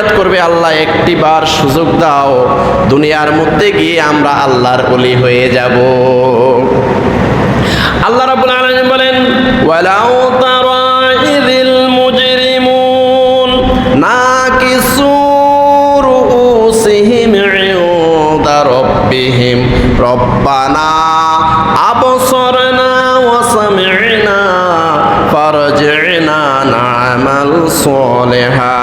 ফরিয়াদ করবে, আল্লাহ একটি বার সুযোগ দাও। দুনিয়ার মধ্যে গিয়ে আমরা আল্লাহর বলি হয়ে যাব। আল্লাহ রাব্বুল আলামিন বলেন, ওয়ালাউ তারা মুজরিমুন নাকিসু রুউসিহিম ইনদা রাব্বিহিম। রব্বানা আবসারনা ওয়া সামি'না ফারজি'না সালিহা।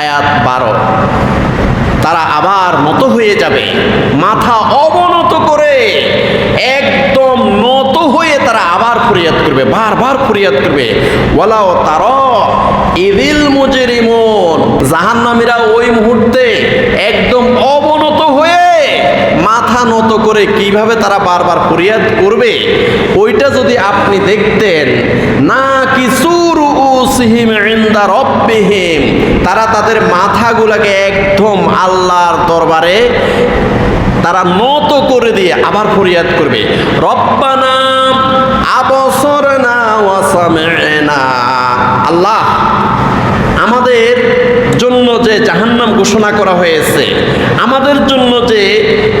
আয়াত 12 তারা আবার নত হয়ে যাবে, মাথা অবনত করে একদম নত হয়ে তারা আবার ফরিয়াদ করবে, বারবার ফরিয়াদ করবে। ওয়ালাও তার ইদিল মুজরিমুন। জাহান্নামীরা ওই মুহূর্তে একদম অবনত হয়ে মাথা নত করে কীভাবে তারা বারবার ফরিয়াদ করবে, ওইটা যদি আপনি দেখতেন, না রব্বিহিম, তারা তাদের মাথাগুলোকে একদম আল্লাহর দরবারে তারা নত করে দিয়ে আবার ফরিয়াদ করবে। রব্বানা, আবসরনা ওয়া সামি'না আল্লাহ যে জাহান্নাম ঘোষণা করা হয়েছে, আমাদের জন্য যে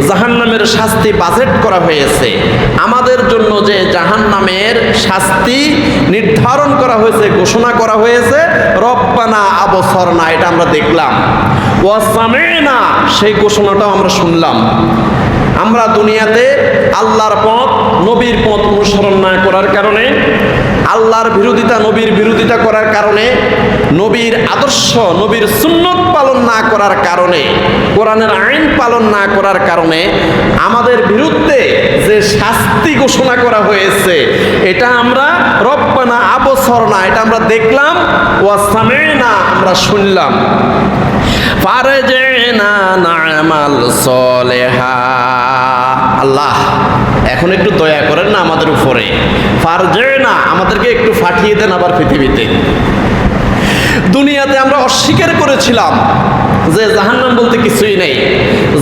জাহান্নামের শাস্তি বাজেট করা হয়েছে, আমাদের জন্য যে জাহান্নামের শাস্তি নির্ধারণ করা হয়েছে, ঘোষণা করা হয়েছে, রব্বানা আবসরনা, এটা আমরা দেখলাম। ওয়াসামে না সেই ঘোষণাটাও আমরা শুনলাম। আমরা দুনিয়াতে আল্লাহর পথ, নবীর পথ অনুসরণ না করার কারণে, আল্লাহর বিরোধিতা, নবীর বিরোধিতা করার কারণে, নবীর আদর্শ, নবীর সুন্নত পালন না করার কারণে, কোরআনের আইন পালন না করার কারণে আমাদের বিরুদ্ধে যে শাস্তি ঘোষণা করা হয়েছে, এটা আমরা রব্বানা আবসর না, এটা আমরা দেখলাম ওয়াসামে না আমরা শুনলাম। ফারজেনা নামাল সলেহা। আল্লাহ, এখন একটু দয়া করেন না আমাদের উপরে। ফারজেনা, আমাদেরকে একটু ফাটিয়ে দেন আবার পৃথিবীতে। দুনিয়াতে আমরা অস্বীকার করেছিলাম যে জাহান্নাম বলতে কিছুই নাই,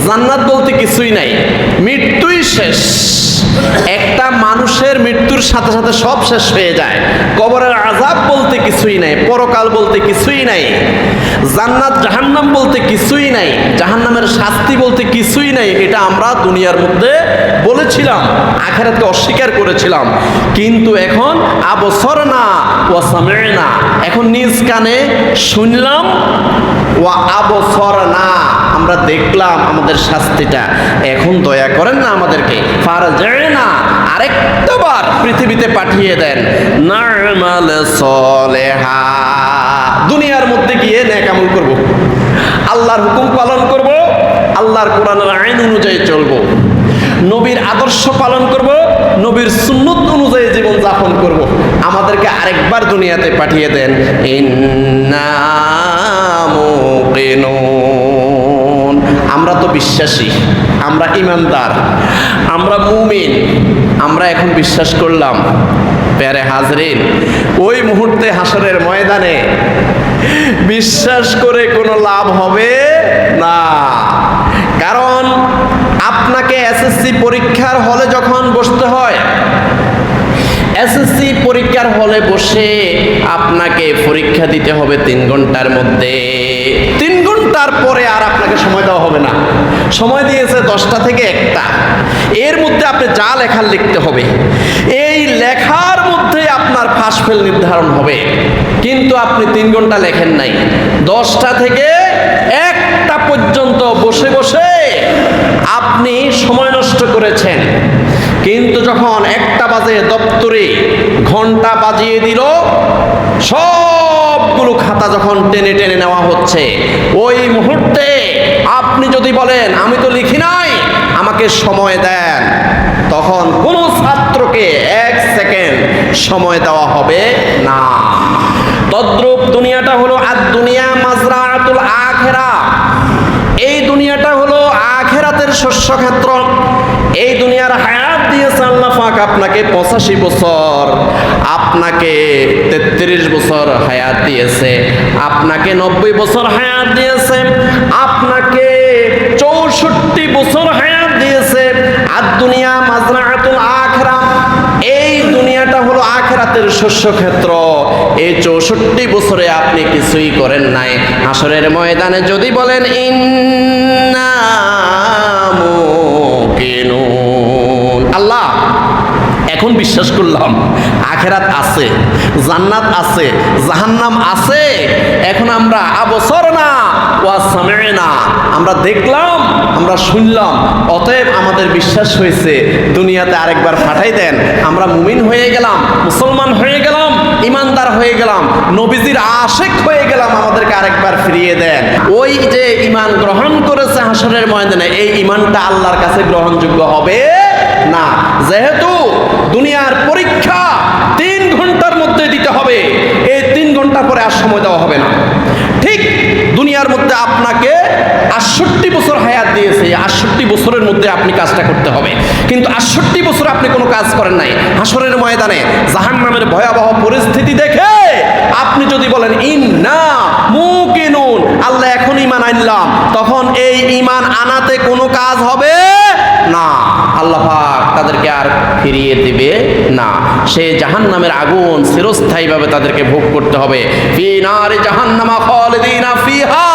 জান্নাত বলতে কিছুই নাই, মৃত্যুই শেষ। একটা মানুষের মৃত্যুর সাথে সাথে সব শেষ হয়ে যায়। কবরের আজাব বলতে কিছুই নাই, পরকাল বলতে কিছুই নাই। জান্নাত জাহান্নাম বলতে কিছুই নাই, জাহান্নামের শাস্তি বলতে কিছুই নাই, এটা আমরা দুনিয়ার মধ্যে বলেছিলাম, আখেরাতকে অস্বীকার করেছিলাম। কিন্তু এখন আবসর না ও না এখন নিজ কানে শুনলাম ও আবসর না আমরা দেখলাম আমাদের শাস্তিটা। এখন দয়া করেন না আমাদেরকে ফার যায় না আরেকটা বার পৃথিবীতে পাঠিয়ে দেন নারমাল সলেহা। দুনিয়ার মধ্যে গিয়ে ন্যাক আমল করব। আল্লাহর হুকুম পালন করব, আল্লাহর কোরআনের আইন অনুযায়ী চলবো। নবীর আদর্শ পালন করব, নবীর সুন্নত অনুযায়ী জীবন যাপন করব। আমাদেরকে আরেকবার দুনিয়াতে পাঠিয়ে দেন। আমরা তো বিশ্বাসী, আমরা ইমানদার, আমরা মুমিন, আমরা এখন বিশ্বাস করলাম প্যারে হাজরিন, ওই মুহূর্তে হাসরের ময়দানে বিশ্বাস করে কোনো লাভ হবে না। কারণ আপনাকে এসএসসি পরীক্ষার হলে যখন বসতে হয়, এসএসসি পরীক্ষার হলে বসে আপনাকে পরীক্ষা দিতে হবে তিন ঘণ্টার মধ্যে। তিন ঘণ্টার পরে আর আপনাকে সময় দেওয়া হবে না। সময় দিয়েছে দশটা থেকে একটা। এর মধ্যে আপনি যা লেখার লিখতে হবে। এই মধ্যে আপনার পাস ফেল নির্ধারণ হবে। কিন্তু আপনি তিন ঘণ্টা লেখেন নাই। দশটা থেকে একটা পর্যন্ত বসে বসে আপনি সময় নষ্ট করেছেন। কিন্তু যখন একটা বাজে দপ্তরে ঘণ্টা বাজিয়ে দিল, সবগুলো খাতা যখন টেনে টেনে নেওয়া হচ্ছে, ওই মুহূর্তে আপনি যদি বলেন, আমি তো লিখি নাই, আমাকে সময় দেন। তখন কোনো ছাত্রকে এক সেকেন্ড সময় দেওয়া হবে না। তদ্রূপ দুনিয়াটা হলো আর দুনিয়া মাজরাতুল আখেরা। এই দুনিয়াটা হলো আখেরাতের শস্য ক্ষেত্র। এই দুনিয়ার হায়াত দিয়েছে আল্লাহ পাক আপনাকে পঁচাশি বছর, আপনাকে তেত্রিশ বছর হায়াত দিয়েছে, আপনাকে নব্বই বছর হায়াত দিয়েছে, আপনাকে চৌষট্টি বছর হায়াত দিয়েছে আর দুনিয়া মাজরাতুল আখরা। এই দুনিয়াটা জান্নাতের শস্য ক্ষেত্র এই চৌষট্টি বছরে আপনি কিছুই করেন নাই। আসরের ময়দানে যদি বলেন, ইন্না বিশ্বাস করলাম। আখেরাত আছে, জান্নাত আছে, জাহান্নাম আছে। এখন আমরা আবসর না ওয়া না আমরা দেখলাম, আমরা শুনলাম, অতএব আমাদের বিশ্বাস হয়েছে, দুনিয়াতে আরেকবার পাঠাই দেন। আমরা মুমিন হয়ে গেলাম, মুসলমান হয়ে গেলাম, ইমানদার হয়ে গেলাম, নবীজির আশেক হয়ে গেলাম, আমাদেরকে আরেকবার ফিরিয়ে দেন। ওই যে ইমান গ্রহণ করেছে হাসরের ময়দানে, এই ইমানটা আল্লাহর কাছে গ্রহণযোগ্য হবে। না। যেহেতু দুনিয়ার পরীক্ষা তিন ঘণ্টার মধ্যে দিতে হবে, এই তিন ঘণ্টা পরে আর সময় দেওয়া হবে না। ঠিক দুনিয়ার মধ্যে আপনাকে আটষট্টি বছর হায়াত দিয়েছে আটষট্টি বছরের মধ্যে আপনি কাজটা করতে হবে। কিন্তু আটষট্টি বছর আপনি কোনো কাজ করেন নাই। হাসরের ময়দানে জাহান নামের ভয়াবহ পরিস্থিতি দেখে আপনি যদি বলেন ইন না মুকিনুন আল্লাহ এখন ইমান আনলাম, তখন এই ইমান আনাতে কোনো কাজ হবে না। আল্লাহ আর ফিরিয়ে দিবে না। সে জাহান নামের আগুন চিরস্থায়ীভাবে তাদেরকে ভোগ করতে হবে। ফি নারে জাহান্নামা খালিদিনা ফিহা।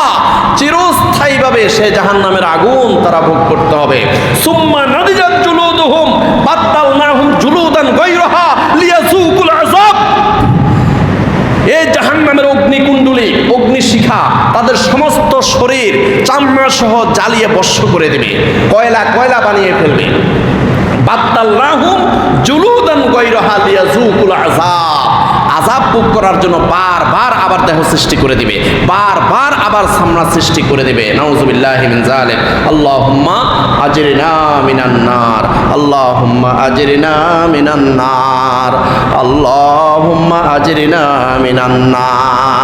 চিরস্থায়ীভাবে সে জাহান নামের আগুন তারা ভোগ করতে হবে। সুম্মা নাদিজাত জুলুদুহুম জুলুদান লিয়াযুকুল আযাব। এই জাহান্নামের অগ্নিকুণ্ডলী, অগ্নিশিখা তাদের সমস্ত শরীর চামড়া সহ জ্বালিয়ে বর্ষ করে দেবে। কয়লা কয়লা বানিয়ে ফেলবে। বাত্তাল্লাহুম জুলুদান গৈরহা লিয়াযুকুল আযাব। আযাব ভোগ করার জন্য বারবার আবার দেহ সৃষ্টি করে দিবে। বারবার আবার সামনা সৃষ্টি করে দিবে। নাউজুবিল্লাহি মিন জালিক আল্লাহুম্মা আজরিনা মিনান নার। আল্লাহুম্মা আজরিনা মিনান নার। আল্লাহুম্মা আজরিনা মিনান নার।